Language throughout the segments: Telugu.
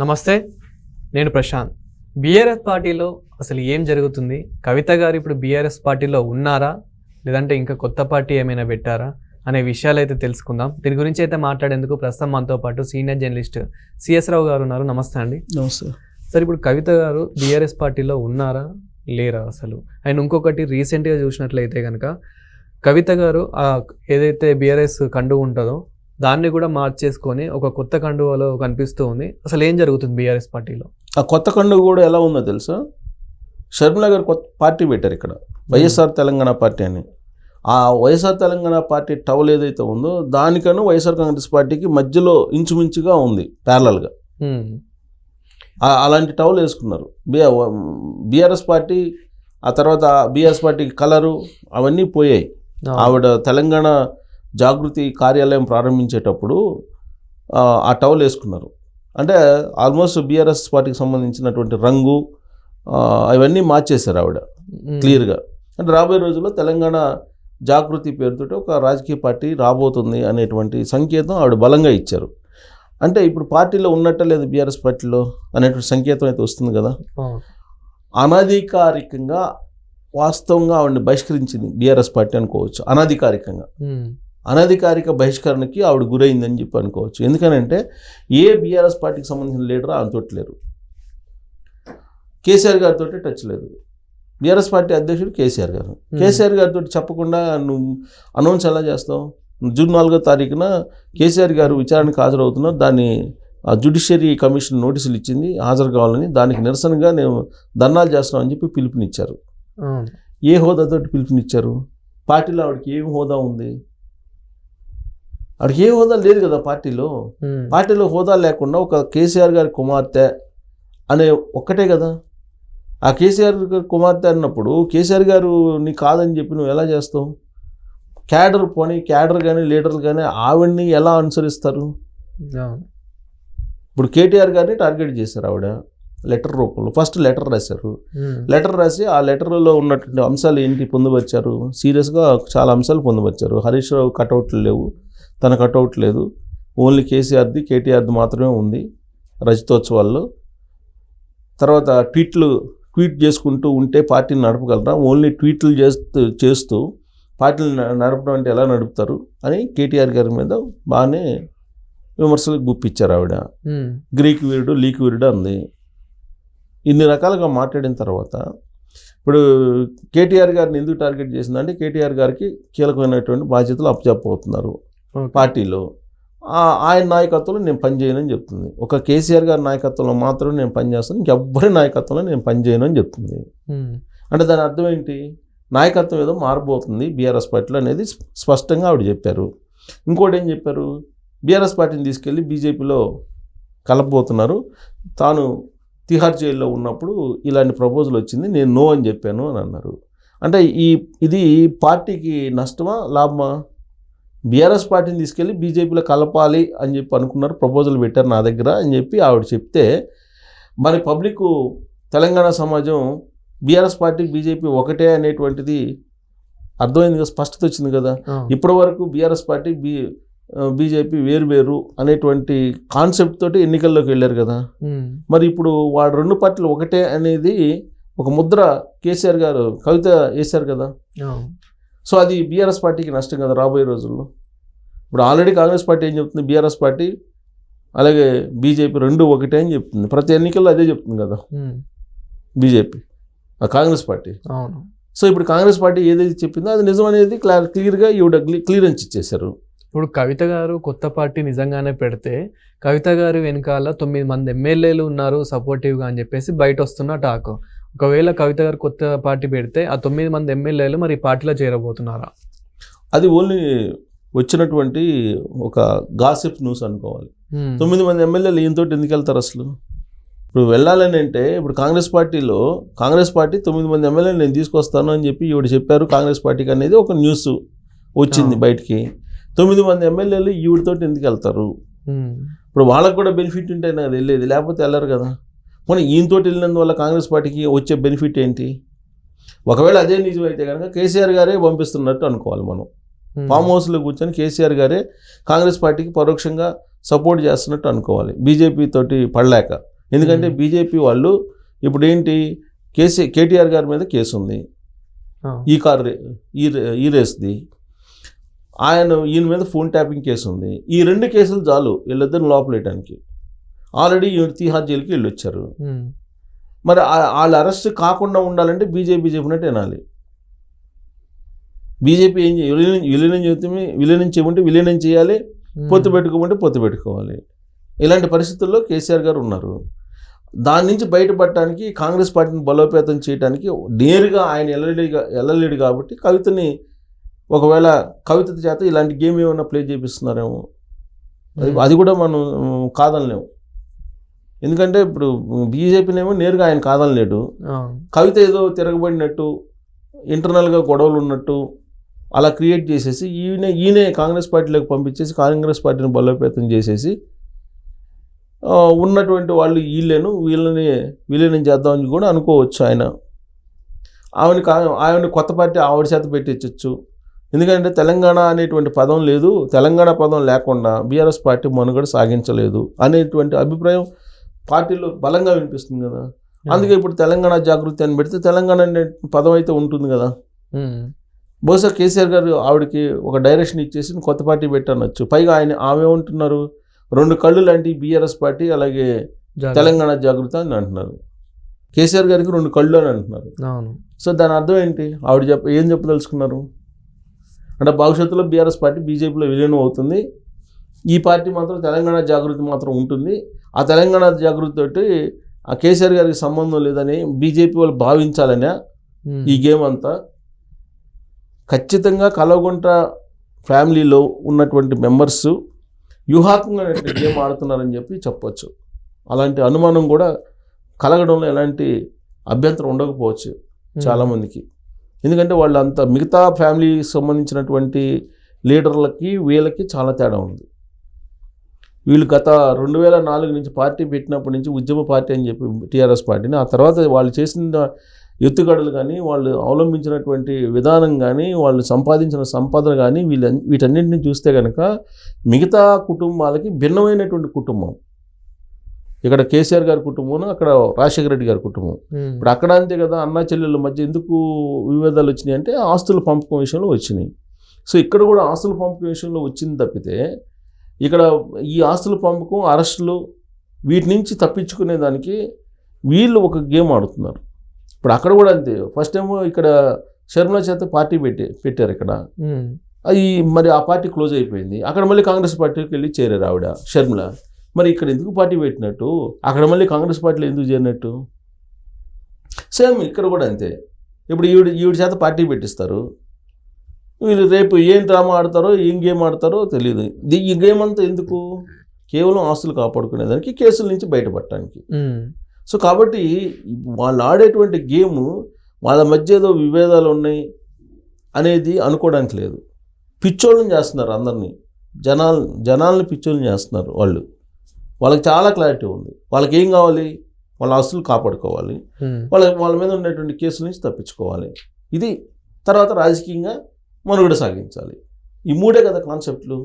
నమస్తే నేను ప్రశాంత్. బీఆర్ఎస్ పార్టీలో అసలు ఏం జరుగుతుంది? కవిత గారు ఇప్పుడు బీఆర్ఎస్ పార్టీలో ఉన్నారా? లేదంటే ఇంకా కొత్త పార్టీ ఏమైనా పెట్టారా? అనే విషయాలు అయితే తెలుసుకుందాం. దీని గురించి అయితే మాట్లాడేందుకు ప్రస్తుతం మనతో పాటు సీనియర్ జర్నలిస్ట్ సిఎస్ రావు గారు ఉన్నారు. నమస్తే అండి. నమస్తే. సార్ ఇప్పుడు కవిత గారు బీఆర్ఎస్ పార్టీలో ఉన్నారా? లేరా అసలు? అండ్ ఇంకొకటి రీసెంట్గా చూసినట్లయితే కనుక కవిత గారు ఏదైతే బీఆర్ఎస్ కండువ ఉంటుందో దాన్ని కూడా మార్చేసుకొని ఒక కొత్త కండువలో కనిపిస్తూ ఉంది అసలు ఏం జరుగుతుంది బీఆర్ఎస్ పార్టీలో? ఆ కొత్త కండు కూడా ఎలా ఉందో తెలుసా? షర్మిల గారు కొత్త పార్టీ పెట్టారు ఇక్కడ. వైఎస్ఆర్ తెలంగాణ పార్టీ అని. ఆ వైఎస్ఆర్ తెలంగాణ పార్టీ టవల్ ఏదైతే ఉందో దానికను వైఎస్ఆర్ కాంగ్రెస్ పార్టీకి మధ్యలో ఇంచుమించుగా ఉంది ప్యారలల్గా. అలాంటి టవల్ వేసుకున్నారు. బీఆర్ఎస్ పార్టీ ఆ తర్వాత బీఆర్ఎస్ పార్టీ కలరు అవన్నీ పోయాయి. ఆవిడ తెలంగాణ జాగృతి కార్యాలయం ప్రారంభించేటప్పుడు ఆ, టవల్ వేసుకున్నారు. అంటే ఆల్మోస్ట్ బీఆర్ఎస్ పార్టీకి సంబంధించినటువంటి రంగు అవన్నీ మార్చేశారు ఆవిడ. క్లియర్గా. అంటే రాబోయే రోజుల్లో తెలంగాణ జాగృతి పేరుతో ఒక రాజకీయ పార్టీ రాబోతుంది అనేటువంటి సంకేతం ఆవిడ బలంగా ఇచ్చారు. అంటే ఇప్పుడు పార్టీలో ఉన్నట్ట లేదు బీఆర్ఎస్ పార్టీలో అనేటువంటి సంకేతం అయితే వస్తుంది కదా. అనధికారికంగా వాస్తవంగా ఆవిడని బహిష్కరించింది బీఆర్ఎస్ పార్టీ అనుకోవచ్చు అనధికారికంగా. అనధికారిక బహిష్కరణకి ఆవిడ గురైందని చెప్పి అనుకోవచ్చు. ఎందుకనంటే ఏ బీఆర్ఎస్ పార్టీకి సంబంధించిన లీడర్ ఆమె తోటి లేరు. కేసీఆర్ గారితో టచ్ లేదు. బీఆర్ఎస్ పార్టీ అధ్యక్షుడు కేసీఆర్ గారు. కేసీఆర్ గారితో చెప్పకుండా నువ్వు అనౌన్స్ ఎలా చేస్తావు? జూన్ నాలుగో తారీఖున కేసీఆర్ గారు విచారణకు హాజరవుతున్నారు. దాన్ని జుడిషియరీ కమిషన్ నోటీసులు ఇచ్చింది హాజరు కావాలని. దానికి నిరసనగా నేను ధర్నాలు చేస్తున్నామని చెప్పి పిలుపునిచ్చారు. ఏ హోదాతో పిలుపునిచ్చారు? పార్టీలో ఆవిడకి ఏం హోదా ఉంది? ఆవిడకి ఏ హోదా లేదు కదా పార్టీలో. పార్టీలో హోదా లేకుండా ఒక కేసీఆర్ గారి కుమార్తె అనే ఒక్కటే కదా. ఆ కేసీఆర్ గారి కుమార్తె అన్నప్పుడు కేసీఆర్ గారు నీ కాదని చెప్పి నువ్వు ఎలా చేస్తావు? క్యాడర్ పోనీ క్యాడర్ కానీ లీడర్లు కానీ ఆవిడ్ని ఎలా అనుసరిస్తారు. ఇప్పుడు కేటీఆర్ గారిని టార్గెట్ చేశారు ఆవిడ. లెటర్ రూపంలో ఫస్ట్ లెటర్ రాశారు. లెటర్ రాసి ఆ లెటర్లో ఉన్నటువంటి అంశాలు ఏంటి పొందుపరిచారు? సీరియస్గా చాలా అంశాలు పొందుపరిచారు. హరీష్ రావు కటౌట్లు లేవు తన కటౌట్ లేదు. ఓన్లీ కేసీఆర్ది కేటీఆర్ది మాత్రమే ఉంది రజతోత్సవాల్లో. తర్వాత ట్వీట్లు ట్వీట్ చేసుకుంటూ ఉంటే పార్టీని నడపగలరా? ఓన్లీ ట్వీట్లు చేస్తూ చేస్తూ పార్టీని న- నడపడం అంటే ఎలా నడుపుతారు? అని కేటీఆర్ గారి మీద బాగానే విమర్శలు గుప్పించారు ఆవిడ. గ్రీక్ వీరుడు లీక్ వీరుడు అంది. ఇన్ని రకాలుగా మాట్లాడిన తర్వాత ఇప్పుడు కేటీఆర్ గారిని ఎందుకు టార్గెట్ చేసిందంటే కేటీఆర్ గారికి కీలకమైనటువంటి బాధ్యతలు అప్పచెప్పబోతున్నారు. పార్టీలో. ఆయన నాయకత్వంలో నేను పనిచేయనని చెప్తుంది. ఒక కేసీఆర్ గారి నాయకత్వంలో మాత్రమే నేను పనిచేస్తాను ఇంకెవ్వరి నాయకత్వంలో నేను పనిచేయను అని చెప్తుంది. అంటే దాని అర్థం ఏంటి? నాయకత్వం ఏదో మారబోతుంది బీఆర్ఎస్ పార్టీలో అనేది స్ప- స్పష్టంగా ఆవిడ చెప్పారు. ఇంకోటి ఏం చెప్పారు? బీఆర్ఎస్ పార్టీని తీసుకెళ్ళి బీజేపీలో కలపబోతున్నారు. తాను తిహార్ జైల్లో ఉన్నప్పుడు ఇలాంటి ప్రపోజల్ వచ్చింది నేను నో అని చెప్పాను అని అన్నారు. అంటే ఈ ఇది పార్టీకి నష్టమా లాభమా? బీఆర్ఎస్ పార్టీని తీసుకెళ్ళి బీజేపీలో కలపాలి అని చెప్పి అనుకున్నారు ప్రపోజల్ పెట్టారు నా దగ్గర అని చెప్పి ఆవిడ చెప్తే మరి పబ్లిక్ తెలంగాణ సమాజం బీఆర్ఎస్ పార్టీ బీజేపీ ఒకటే అనేటువంటిది అర్థమైంది కదా స్పష్టత వచ్చింది కదా. ఇప్పటి వరకు బీఆర్ఎస్ పార్టీ బీ బీజేపీ వేరు వేరు అనేటువంటి కాన్సెప్ట్ తోటి ఎన్నికల్లోకి వెళ్ళారు కదా. మరి ఇప్పుడు వాడు రెండు పార్టీలు ఒకటే అనేది ఒక ముద్ర కేసీఆర్ గారు కవిత వేశారు కదా. సో అది బీఆర్ఎస్ పార్టీకి నష్టం కదా రాబోయే రోజుల్లో. ఇప్పుడు ఆల్రెడీ కాంగ్రెస్ పార్టీ ఏం చెప్తుంది? బీఆర్ఎస్ పార్టీ అలాగే బీజేపీ రెండు ఒకటే అని చెప్తుంది. ప్రతి ఎన్నికల్లో అదే చెప్తుంది కదా. BJP Congress party. అవును. సో ఇప్పుడు కాంగ్రెస్ పార్టీ ఏదైతే చెప్పిందో అది నిజం అనేది క్లియర్గా ఈవిడ క్లియరెన్స్ ఇచ్చేశారు. ఇప్పుడు కవిత గారు కొత్త పార్టీ నిజంగానే పెడితే కవిత గారు వెనకాల తొమ్మిది మంది ఎమ్మెల్యేలు ఉన్నారు సపోర్టివ్గా అని చెప్పేసి బయట వస్తున్న టాక్ ఒకవేళ కవిత గారు కొత్త పార్టీ పెడితే ఆ తొమ్మిది మంది ఎమ్మెల్యేలు మరి పార్టీలో చేరబోతున్నారా? అది ఓన్లీ వచ్చినటువంటి ఒక గాసిప్ న్యూస్ అనుకోవాలి. తొమ్మిది మంది ఎమ్మెల్యేలు ఈయనతో ఎందుకు వెళ్తారు అసలు? ఇప్పుడు వెళ్ళాలని అంటే ఇప్పుడు కాంగ్రెస్ పార్టీలో కాంగ్రెస్ పార్టీ తొమ్మిది మంది ఎమ్మెల్యేలు నేను తీసుకొస్తాను అని చెప్పి ఈవిడ చెప్పారు కాంగ్రెస్ పార్టీకి అనేది ఒక న్యూస్ వచ్చింది. బయటికి. తొమ్మిది మంది ఎమ్మెల్యేలు ఈవిడతో ఎందుకు వెళ్తారు. ఇప్పుడు వాళ్ళకు కూడా బెనిఫిట్ ఉంటే నాకు వెళ్ళేది లేకపోతే వెళ్ళరు కదా. పోనీ ఈయనతోటి వెళ్ళినందువల్ల కాంగ్రెస్ పార్టీకి వచ్చే బెనిఫిట్ ఏంటి? ఒకవేళ అదే నిజమైతే కనుక కేసీఆర్ గారే పంపిస్తున్నట్టు అనుకోవాలి మనం. ఫామ్ హౌస్లో కూర్చొని కేసీఆర్ గారే కాంగ్రెస్ పార్టీకి పరోక్షంగా సపోర్ట్ చేస్తున్నట్టు అనుకోవాలి. బీజేపీ తోటి పడలేక. ఎందుకంటే. బీజేపీ వాళ్ళు ఇప్పుడు ఏంటి? కేసీ కేటీఆర్ గారి మీద కేసు ఉంది ఈ కార్ ఈ రేస్ది. ఆయన ఈయన మీద ఫోన్ ట్యాపింగ్ కేసు ఉంది. ఈ రెండు కేసులు చాలు. వీళ్ళిద్దరిని లోపలేయడానికి ఆల్రెడీ ఈయన తీహార్ జైలుకి వెళ్ళి వచ్చారు. మరి వాళ్ళ అరెస్ట్ కాకుండా ఉండాలంటే బీజేపీ చెప్పినట్టు వినాలి బీజేపీ ఏం విలీనం విలీనం చెబితే విలీనం చేయమంటే విలీనం చేయాలి. పొత్తు పెట్టుకోమంటే పొత్తు పెట్టుకోవాలి. ఇలాంటి పరిస్థితుల్లో కేసీఆర్ గారు ఉన్నారు. దాని నుంచి బయటపడటానికి కాంగ్రెస్ పార్టీని బలోపేతం చేయడానికి నేరుగా ఆయన వెళ్ళలేడు వెళ్ళలేడు కాబట్టి కవితని ఒకవేళ కవిత చేత ఇలాంటి గేమ్ ఏమైనా ప్లే చేపిస్తున్నారేమో. అది- కూడా మనం కాదనలేము. ఎందుకంటే ఇప్పుడు బీజేపీనేమో నేరుగా ఆయన కాదనలేడు. కవిత ఏదో తిరగబడినట్టు ఇంటర్నల్గా గొడవలు ఉన్నట్టు అలా క్రియేట్ చేసేసి ఈయన ఈయనే కాంగ్రెస్ పార్టీలోకి పంపించేసి కాంగ్రెస్ పార్టీని బలోపేతం చేసేసి ఉన్నటువంటి వాళ్ళు వీళ్ళను వీళ్ళని వీళ్ళని చేద్దామని కూడా అనుకోవచ్చు ఆయన. ఆవిడ కా- ఆవిడ కొత్త పార్టీ ఆవిడ చేత పెట్టించవచ్చు ఎందుకంటే తెలంగాణ అనేటువంటి పదం లేదు తెలంగాణ పదం లేకుండా బీఆర్ఎస్ పార్టీ మనుగడ సాగించలేదు అనేటువంటి అభిప్రాయం పార్టీలో బలంగా వినిపిస్తుంది కదా. అందుకే ఇప్పుడు తెలంగాణ జాగృతి అని పెడితే తెలంగాణ అనే పదం అయితే ఉంటుంది కదా. ఉమ్, బహుశా కేసీఆర్ గారు ఆవిడకి ఒక డైరెక్షన్ ఇచ్చేసి కొత్త పార్టీ పెట్టనొచ్చు. పైగా ఆయన ఆమె ఏమంటున్నారు? రెండు కళ్ళు లాంటి బీఆర్ఎస్ పార్టీ అలాగే. తెలంగాణ జాగృతి అని అంటున్నారు. కేసీఆర్ గారికి రెండు కళ్ళు అని అంటున్నారు. సో దాని అర్థం ఏంటి? ఆవిడ చెప్ప ఏం చెప్పదలుచుకున్నారు? అంటే భవిష్యత్తులో బీఆర్ఎస్ పార్టీ బీజేపీలో విలీనం అవుతుంది. ఈ పార్టీ మాత్రం తెలంగాణ జాగృతి మాత్రం ఉంటుంది. ఆ తెలంగాణ జాగృతి తోటి ఆ కేసీఆర్ గారికి సంబంధం లేదని బీజేపీ వాళ్ళు భావించాలనే ఈ గేమ్ అంతా ఖచ్చితంగా కలవగుంట ఫ్యామిలీలో ఉన్నటువంటి మెంబర్స్ వ్యూహాత్మకంగా గేమ్ ఆడుతున్నారని చెప్పి చెప్పొచ్చు. అలాంటి అనుమానం కూడా కలగడంలో ఎలాంటి అభ్యంతరం ఉండకపోవచ్చు చాలామందికి. ఎందుకంటే వాళ్ళు అంత మిగతా ఫ్యామిలీకి సంబంధించినటువంటి లీడర్లకి వీళ్ళకి చాలా తేడా ఉంది. వీళ్ళు గత రెండు వేల నాలుగు నుంచి పార్టీ పెట్టినప్పటి నుంచి ఉద్యమ పార్టీ అని చెప్పి టీఆర్ఎస్ పార్టీని ఆ తర్వాత వాళ్ళు చేసిన ఎత్తుగడలు కానీ వాళ్ళు అవలంబించినటువంటి విధానం కానీ వాళ్ళు సంపాదించిన సంపద కానీ వీళ్ళ వీటన్నింటిని చూస్తే కనుక మిగతా కుటుంబాలకి భిన్నమైనటువంటి కుటుంబం. ఇక్కడ కేసీఆర్ గారి కుటుంబం అక్కడ రాజశేఖర రెడ్డి గారి కుటుంబం. ఇప్పుడు అక్కడ అంతే కదా అన్నా చెల్లెళ్ళ మధ్య ఎందుకు విభేదాలు వచ్చినాయి అంటే ఆస్తుల పంపకం విషయంలో వచ్చినాయి. సో ఇక్కడ కూడా ఆస్తుల పంపకం విషయంలో వచ్చింది తప్పితే ఇక్కడ ఈ ఆస్తుల పంపకం అరెస్టులు వీటి నుంచి తప్పించుకునే దానికి వీళ్ళు ఒక గేమ్ ఆడుతున్నారు. ఇప్పుడు అక్కడ కూడా అంతే. ఫస్ట్ ఏమో ఇక్కడ షర్మిల చేత పార్టీ పెట్టి పెట్టారు ఇక్కడ. అది మరి ఆ పార్టీ క్లోజ్ అయిపోయింది. అక్కడ మళ్ళీ కాంగ్రెస్ పార్టీకి వెళ్ళి చేరారు ఆవిడ షర్మిల. మరి ఇక్కడ ఎందుకు పార్టీ పెట్టినట్టు? అక్కడ మళ్ళీ కాంగ్రెస్ పార్టీలో ఎందుకు చేరినట్టు? సేమ్ ఇక్కడ కూడా అంతే. ఇప్పుడు ఈవిడ ఈవిడ చేత పార్టీ పెట్టిస్తారు. వీళ్ళు రేపు ఏం డ్రామా ఆడతారో ఏం గేమ్ ఆడతారో తెలియదు ఈ గేమ్ అంతా ఎందుకు? కేవలం ఆస్తులు కాపాడుకునేదానికి కేసుల నుంచి బయటపడటానికి. సో కాబట్టి వాళ్ళు ఆడేటువంటి గేమ్ వాళ్ళ మధ్య ఏదో విభేదాలు ఉన్నాయి అనేది అనుకోవడానికి లేదు. పిచ్చోళ్ళని చేస్తున్నారు అందరినీ. జనాలు జనాల్ని పిచ్చోళ్ళని చేస్తున్నారు వాళ్ళు. వాళ్ళకి చాలా క్లారిటీ ఉంది. వాళ్ళకి ఏం కావాలి? వాళ్ళ ఆస్తులు కాపాడుకోవాలి. వాళ్ళ వాళ్ళ మీద ఉండేటువంటి కేసుల నుంచి తప్పించుకోవాలి. ఇది తర్వాత రాజకీయంగా మనుగడ సాగించాలి. ఈ మూడే కదా కాన్సెప్ట్లు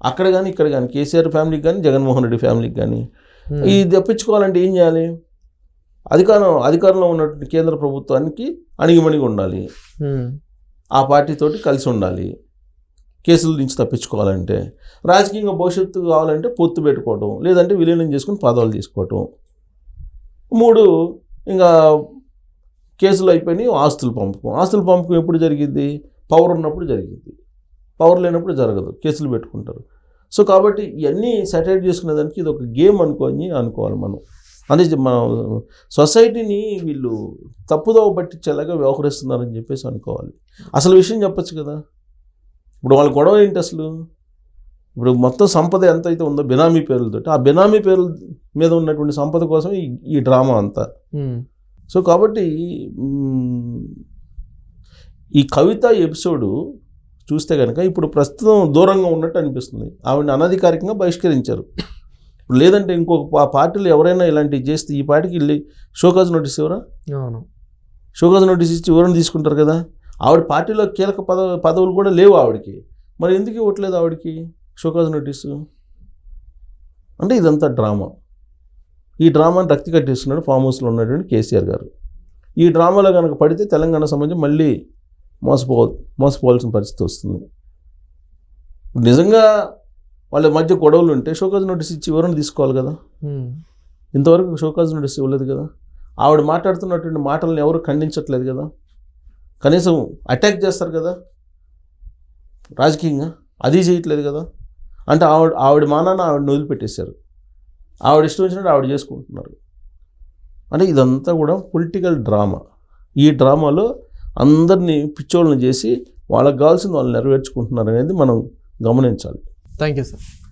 అక్కడ కానీ ఇక్కడ కానీ కేసీఆర్ ఫ్యామిలీకి కానీ జగన్మోహన్ రెడ్డి ఫ్యామిలీకి కానీ ఈ తప్పించుకోవాలంటే ఏం చేయాలి? అధికారం అధికారంలో ఉన్నటువంటి కేంద్ర ప్రభుత్వానికి అణిగిమణిగి ఉండాలి. ఆ పార్టీతోటి కలిసి ఉండాలి. కేసుల నుంచి తప్పించుకోవాలంటే రాజకీయంగా భవిష్యత్తు కావాలంటే పొత్తు పెట్టుకోవటం లేదంటే విలీనం చేసుకుని పదవులు తీసుకోవటం. మూడు ఇంకా కేసులు అయిపోయినాయి ఆస్తులు పంపకం. ఆస్తులు పంపకం ఎప్పుడు జరిగింది పవర్ ఉన్నప్పుడు జరిగింది పవర్ లేనప్పుడు జరగదు. కేసులు పెట్టుకుంటారు. సో కాబట్టి ఇవన్నీ సెటైట్ చేసుకునేదానికి ఇది ఒక గేమ్ అనుకొని అనుకోవాలి మనం. అదే మనం సొసైటీని వీళ్ళు తప్పుదోవ పట్టించేలాగా వ్యవహరిస్తున్నారని చెప్పేసి అనుకోవాలి. అసలు విషయం చెప్పొచ్చు కదా? ఇప్పుడు వాళ్ళ గొడవ ఏంటి అసలు? ఇప్పుడు మొత్తం సంపద ఎంత అయితే ఉందో బినామీ పేర్లతో ఆ బినామీ పేర్ల మీద ఉన్నటువంటి సంపద కోసం ఈ ఈ డ్రామా అంతా. సో కాబట్టి ఈ కవిత ఎపిసోడు చూస్తే కనుక ఇప్పుడు ప్రస్తుతం దూరంగా ఉన్నట్టు అనిపిస్తుంది. ఆవిడని అనధికారికంగా బహిష్కరించారు. ఇప్పుడు లేదంటే ఇంకొక పార్టీలు ఎవరైనా ఇలాంటివి చేస్తే ఈ పార్టీకి వెళ్ళి షోకాజ్ నోటీస్ ఎవరా అవును. షోకాజ్ నోటీస్ ఇచ్చి వివరణ తీసుకుంటారు కదా? ఆవిడ పార్టీలో కీలక పద పదవులు కూడా లేవు ఆవిడకి. మరి ఎందుకు ఇవ్వట్లేదు ఆవిడకి షోకాజ్ నోటీసు? అంటే ఇదంతా డ్రామా. ఈ డ్రామాని రక్తి కట్టేస్తున్నాడు ఫామ్ హౌస్లో ఉన్నటువంటి కేసీఆర్ గారు. ఈ డ్రామాలో కనుక పడితే తెలంగాణ సమాజం మళ్ళీ మోసపో మోసపోవాల్సిన పరిస్థితి వస్తుంది. నిజంగా వాళ్ళ మధ్య గొడవలు ఉంటే షోకాజ్ నోటీస్ ఇచ్చి వివరణ తీసుకోవాలి కదా? ఇంతవరకు షోకాజ్ నోటీస్ ఇవ్వలేదు కదా? ఆవిడ మాట్లాడుతున్నటువంటి మాటలను ఎవరు ఖండించట్లేదు కదా? కనీసం అటాక్ చేస్తారు కదా. రాజకీయంగా అది చేయట్లేదు కదా. అంటే ఆవిడ ఆవిడ మానాన్ని ఆవిడని వదిలిపెట్టేశారు. ఆవిడ ఇష్టం వచ్చినట్టు ఆవిడ చేసుకుంటున్నారు. అంటే ఇదంతా కూడా పొలిటికల్ డ్రామా ఈ డ్రామాలో అందరినీ పిచ్చోళ్ళని చేసి వాళ్ళకి కావాల్సింది వాళ్ళు నెరవేర్చుకుంటున్నారు అనేది మనం గమనించాలి. Thank you sir